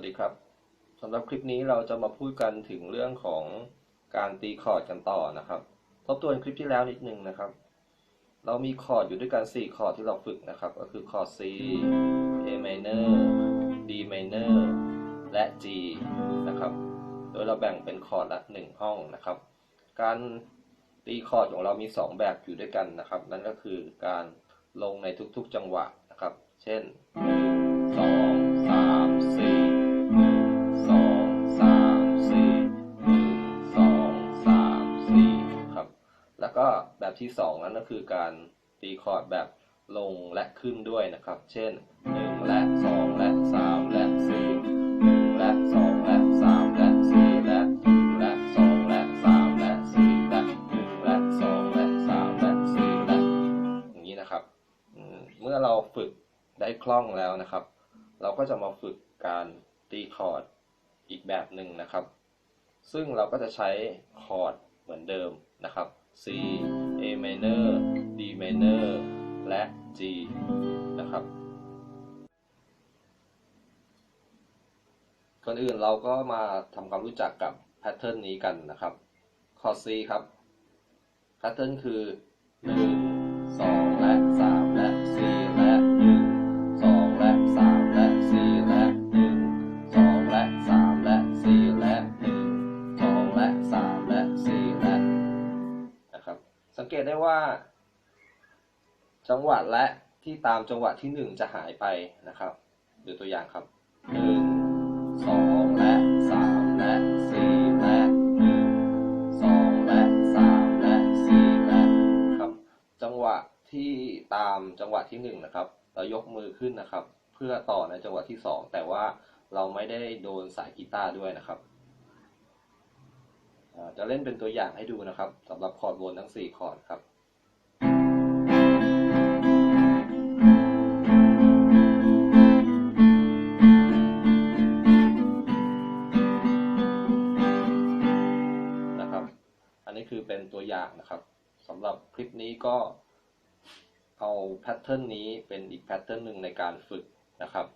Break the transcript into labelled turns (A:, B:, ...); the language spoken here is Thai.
A: วัสดีครับสำหรับคลิปนี้เราจะมาพูดกันถึงเรื่องของการตีคอร์ดกันต่อนะครับทบทวนคลิปที่แล้วนิดนึงนะครับ เรามีคอร์ดอยู่ด้วยกัน 4 คอร์ดที่เราฝึกนะครับ ก็คือคอร์ด C A minor D minor และ G นะครับ โดยเราแบ่งเป็นคอร์ดละ 1 ห้องนะครับ การตีคอร์ดของเรามี 2 แบบอยู่ด้วยกันนะครับ นั่นก็คือการลงในทุกๆจังหวะนะครับ เช่น 1 2 แล้วก็แบบที่ 2 นั้นก็คือการตีคอร์ดแบบลงและขึ้นด้วยนะครับ เช่น 1 และ 2 และ 3 และ 4 1 และ 2 และ 3 และ 4 และ 1 และ 2 และ 3 และ 4 และ 1 และ 2 และ 3 และ 4 และ อย่างนี้นะครับ เมื่อเราฝึกได้คล่องแล้วนะครับ เราก็จะมาฝึกการตีคอร์ดอีกแบบหนึ่งนะครับ ซึ่งเราก็จะใช้คอร์ดเหมือนเดิมนะครับ C A minor D minor และ G นะครับก่อนอื่นเราก็มาทำความรู้จักกับแพทเทิร์นนี้กันนะครับ คอร์ด C ครับ แพทเทิร์นคือ 1 2 เกตได้ว่า จังหวะและที่ตามจังหวะที่1จะหายไปนะครับดูตัวอย่างครับ1 2และ3และ4และ1 2และ3และ4และครับจังหวะที่ตามจังหวะที่1นะครับ เรายกมือขึ้นนะครับ เพื่อต่อในจังหวะที่2แต่ว่าเราไม่ได้โดนสายกีตาร์ด้วยนะครับ จะเล่นเป็นตัวอย่างให้ดูนะครับสำหรับคอร์ดวนทั้ง 4 คอร์ดครับนะครับ อันนี้คือเป็นตัวอย่างนะครับสำหรับคลิปนี้ก็เอาแพทเทิร์นนี้เป็นอีกแพทเทิร์นหนึ่งในการฝึกนะครับ